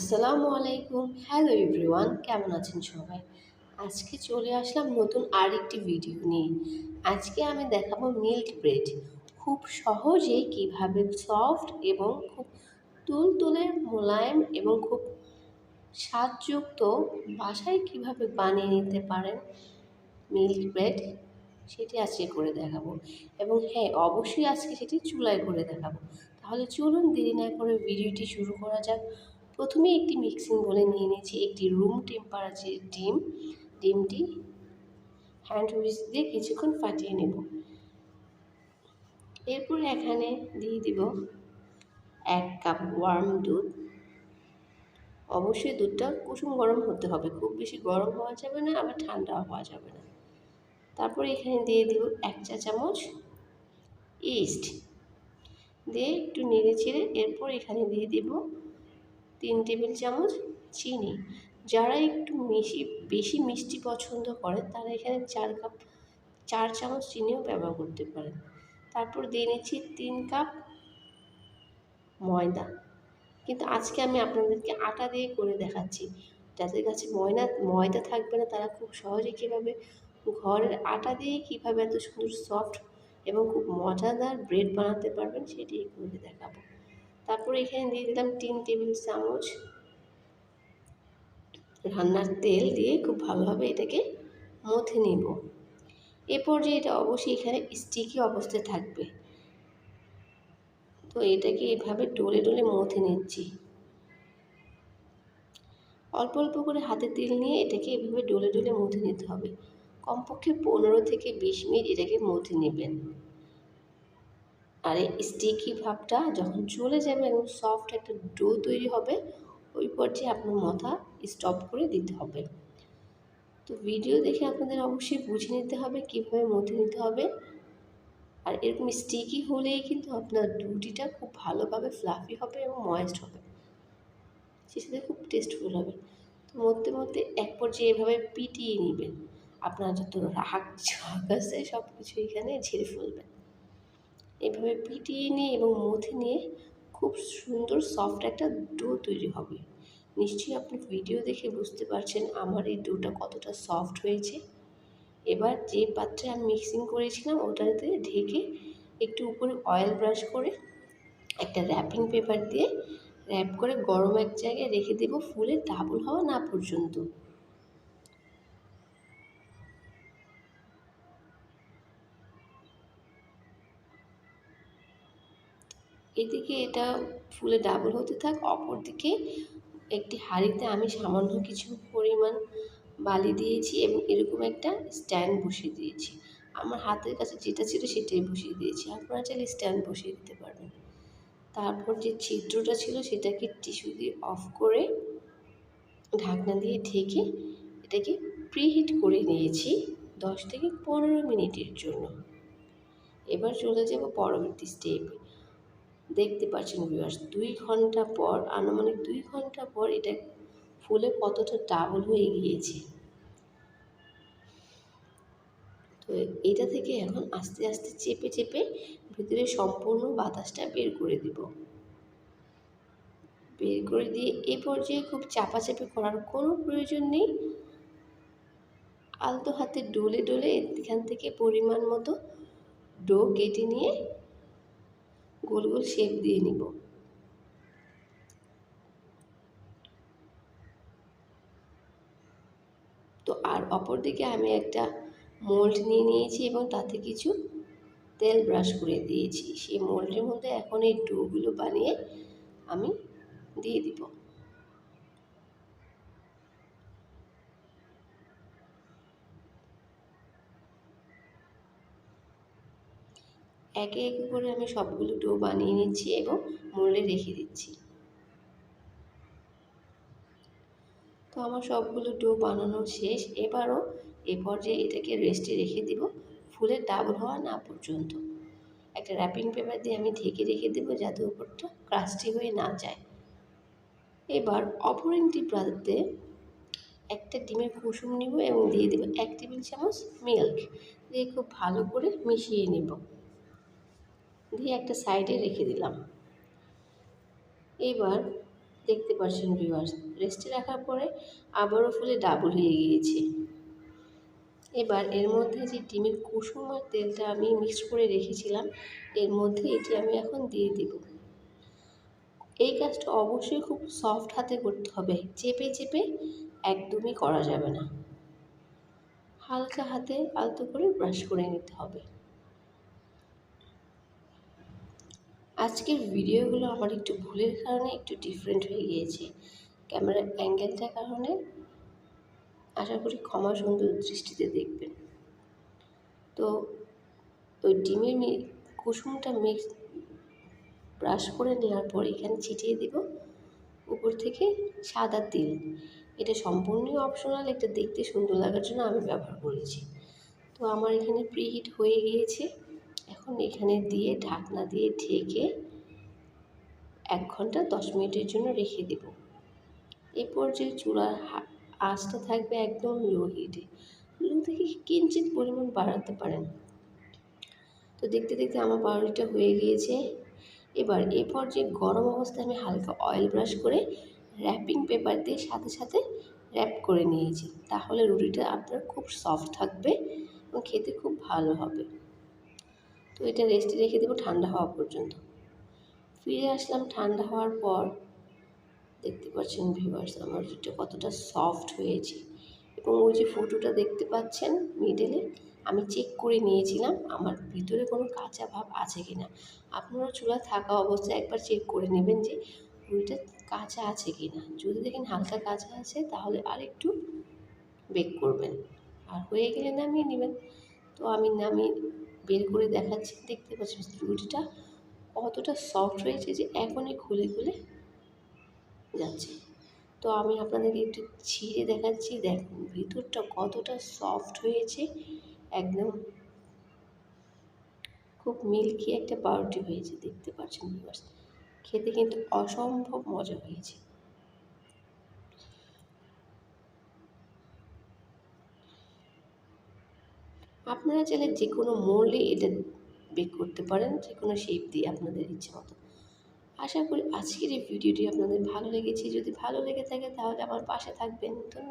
আসসালামু আলাইকুম। Hello everyone কেমন আছেন সবাই? আজকে চলে আসলাম নতুন আরেকটি ভিডিও নিয়ে। আজকে আমি দেখাবো মিল্ক ব্রেড। খুব সহজে কীভাবে সফট এবং খুব তুলতুলে, মোলায়েম এবং খুব স্বাদযুক্ত বাসায় কীভাবে বানিয়ে নিতে পারেন মিল্ক ব্রেড, সেটি আজকে করে দেখাবো। এবং হ্যাঁ অবশ্যই আজকে সেটি চুলায় করে দেখাবো। তাহলে চলুন দেরি না করে ভিডিওটি শুরু করা যাক। প্রথমে একটি মিক্সিং বলে নিয়ে নিয়েছি একটি রুম টেম্পারেচার ডিম। ডিমটি হ্যান্ড উইচ দিয়ে কিছুক্ষণ ফাটিয়ে নেব। এরপর এখানে দিয়ে দিব এক কাপ ওয়ার্ম দুধ। অবশ্যই দুধটা কুসুম গরম হতে হবে, খুব বেশি গরম হওয়া যাবে না, আবার ঠান্ডা হওয়া যাবে না। তারপর এখানে দিয়ে দিব এক চা চামচ ইস্ট দিয়ে একটু নেড়ে চেড়ে এরপর এখানে দিয়ে দিব তিন টেবিল চামচ চিনি। যারা একটু মিশি, বেশি মিষ্টি পছন্দ করেন তারা এখানে চার কাপ, চার চামচ চিনিও ব্যবহার করতে পারেন। তারপর দিয়ে নিচ্ছি তিন কাপ ময়দা। কিন্তু আজকে আমি আপনাদেরকে আটা দিয়ে করে দেখাচ্ছি। যাদের কাছে ময়না, ময়দা থাকবে না, তারা খুব সহজে কীভাবে ঘরের আটা দিয়ে কীভাবে এত সুন্দর সফট এবং খুব মজাদার ব্রেড বানাতে পারবেন সেটি করে দেখাবো। তারপর এখানে দিয়ে দিলাম তিন টেবিল চামচ রান্নার তেল দিয়ে খুব ভালোভাবে এটাকে মথে নেব। এ পর্যায়ে এটা অবশ্যই এখানে স্টিকি অবস্থায় থাকবে। তো এটাকে এভাবে ডলে ডলে মথে নিচ্ছি। অল্প অল্প করে হাতে তেল নিয়ে এটাকে এভাবে ডলে ডলে মথে নিতে হবে। কমপক্ষে পনেরো থেকে বিশ মিনিট এটাকে মথে নেবেন। আর এই স্টিকি ভাবটা যখন চলে যাবে এবং সফট একটা ডো তৈরি হবে, ওই পর্যায়ে আপনার মাথা স্টপ করে দিতে হবে। তো ভিডিও দেখে আপনাদের অবশ্যই বুঝে নিতে হবে, কীভাবে মধ্যে নিতে হবে। আর এরকম স্টিকি হলেই কিন্তু আপনার রুটিটা খুব ভালোভাবে ফ্লাফি হবে এবং ময়েস্ট হবে। সে সাথে খুব টেস্টফুল হবে। তো মধ্যে মধ্যে এক পর্যায়ে এভাবে পিটিয়ে নেবেন। আপনার যত রাগ, ঝাঁক আছে সব কিছু এখানে ঝেড়ে ফেলবেন। এভাবে পিটিয়ে নিয়ে এবং মথে নিয়ে খুব সুন্দর সফট একটা ডো তৈরি হবে। নিশ্চয়ই আপনি ভিডিও দেখে বুঝতে পারছেন আমার এই ডোটা কতটা সফট হয়েছে। এবার যে পাত্রে আমি মিক্সিং করেছিলাম ওটাতে ঢেকে একটু উপরে অয়েল ব্রাশ করে একটা র্যাপিং পেপার দিয়ে র্যাপ করে গরম এক জায়গায় রেখে দেবো ফুলে ডাবল হওয়া না পর্যন্ত। এদিকে এটা ফুলে ডাবল হতে থাক অপর দিকে একটি হাঁড়িতে আমি সামান্য কিছু পরিমাণ বালি দিয়েছি এবং এরকম একটা স্ট্যান্ড বসিয়ে দিয়েছি। আমার হাতের কাছে যেটা ছিল সেটাই বসিয়ে দিয়েছি। আপনারা চাইলে স্ট্যান্ড বসিয়ে দিতে পারবেন। তারপর যে ছিদ্রটা ছিল সেটাকে টিস্যু দিয়ে অফ করে ঢাকনা দিয়ে ঢেকে এটাকে প্রিহিট করে নিয়েছি দশ থেকে পনেরো মিনিটের জন্য। এবার চলে যাব পরবর্তী স্টেপে দেখতে পাচ্ছেন ভিউয়ার্স দুই ঘণ্টা পর, আনুমানিক দুই ঘণ্টা পর এটা ফুলে কতটা ডাবল হয়ে গিয়েছে। তো এটা থেকে এখন আস্তে আস্তে চেপে চেপে ভিতরে সম্পূর্ণ বাতাসটা বের করে দেব। বের করে দিয়ে এ পর্যায়ে খুব চাপাচাপি করার কোনো প্রয়োজন নেই। আলতো হাতে ডলে ডলে এখান থেকে পরিমাণ মতো ডো কেটে নিয়ে গোল গোল শেপ দিয়ে নিব। তো আর অপর দিকে আমি একটা মোল্ড নিয়ে নিয়েছি এবং তাতে কিছু তেল ব্রাশ করে দিয়েছি। সেই মোল্ডের মধ্যে এখন এই ডোগুলো বানিয়ে আমি দিয়ে দিব। একে একে করে আমি সবগুলো ডো বানিয়ে নিচ্ছি এবং মোল্ডে রেখে দিচ্ছি। তো আমার সবগুলো ডো বানানো শেষ। এবারও এ পর্যায়ে এটাকে রেস্টে রেখে দিব। ফুলে ডাবল হওয়া না পর্যন্ত। একটা র্যাপিং পেপার দিয়ে আমি ঢেকে রেখে দেবো যাতে উপরটা ক্রাস্টি হয়ে না যায়। এবার অপর একটি একটা ডিমের কুসুম নিব এবং দিয়ে দেবো এক টেবিল চামচ মিল্ক দিয়ে খুব ভালো করে মিশিয়ে নেব। দিয়ে একটা সাইডে রেখে দিলাম। এবার দেখতে পাচ্ছেন ভিউয়ার্স রেস্টে রাখার পরে আবারও ফুলে ডাবল হয়ে গিয়েছে। এবার এর মধ্যে যে ডিমের কুসুম আর তেলটা আমি মিক্স করে রেখেছিলাম, এর মধ্যে এটি আমি এখন দিয়ে দেব। এই কাজটা অবশ্যই খুব সফট হাতে করতে হবে, চেপে চেপে একদমই করা যাবে না। হালকা হাতে আলতো করে ব্রাশ করে নিতে হবে। আজকের ভিডিওগুলো আমার একটু ভুলের কারণে একটু ডিফারেন্ট হয়ে গিয়েছে। ক্যামেরার অ্যাঙ্গেলটার কারণে আশা করি ক্ষমা সুন্দর দৃষ্টিতে দেখবেন। তো ওই ডিমের কুসুমটা মিক্স ব্রাশ করে নেওয়ার পর এখানে ছিটিয়ে দেব। উপর থেকে সাদা তেল। এটা সম্পূর্ণই অপশনাল এটা দেখতে সুন্দর লাগার জন্য আমি ব্যবহার করেছি। তো আমার এখানে প্রিহিট হয়ে গিয়েছে। এখন এখানে দিয়ে ঢাকনা দিয়ে ঢেকে এক ঘণ্টা দশ মিনিটের জন্য রেখে দেব। এরপর যে চূড়ার আঁচটা থাকবে একদম লো হিটে লো থেকে কিঞ্চিত পরিমাণ বাড়াতে পারেন। তো দেখতে দেখতে আমার পাউরুটিটা হয়ে গিয়েছে। এবার এরপর যে গরম অবস্থায় আমি হালকা অয়েল ব্রাশ করে র্যাপিং পেপার দিয়ে সাথে সাথে র্যাপ করে নিয়েছি। তাহলে রুটিটা আপনার খুব সফট থাকবে এবং খেতে খুব ভালো হবে। তো এটা রেস্টে রেখে দেবো ঠান্ডা হওয়া পর্যন্ত। ফিরে আসলাম ঠান্ডা হওয়ার পর, দেখতে পাচ্ছেন ভিউয়ার্স আমার রুটিটা কতটা সফট হয়েছে। এবং ওই যে ফটোটা দেখতে পাচ্ছেন মিডেলে আমি চেক করে নিয়েছিলাম, আমার ভিতরে কোনো কাঁচা ভাব আছে কি না আপনারা চুলা থাকা অবস্থায় একবার চেক করে নেবেন যে রুটিটা কাঁচা আছে কি না যদি দেখেন হালকা কাঁচা আছে, তাহলে আর একটু বেক করবেন। আর হয়ে গেলে নামিয়ে নেবেন। তো আমি নামিয়ে বের করে দেখাচ্ছি, দেখতে পাচ্ছেন রুটিটা কতটা সফট হয়েছে যে এখনই খুলে খুলে যাচ্ছে। তো আমি আপনাদেরকে একটু ছিঁড়ে দেখাচ্ছি, দেখুন ভিতরটা কতটা সফট হয়েছে, একদম খুব মিল্কি একটা পাউরুটি হয়েছে, দেখতে পাচ্ছেন খেতে কিন্তু অসম্ভব মজা হয়েছে। আপনারা চাইলে যে কোনো মোল্ডে এটা বেক করতে পারেন, যে কোনো শেপ দিয়ে আপনাদের ইচ্ছে মতো। আশা করি আজকের এই ভিডিওটি আপনাদের ভালো লেগেছে। যদি ভালো লেগে থাকে তাহলে আমার পাশে থাকবেন। ধন্যবাদ।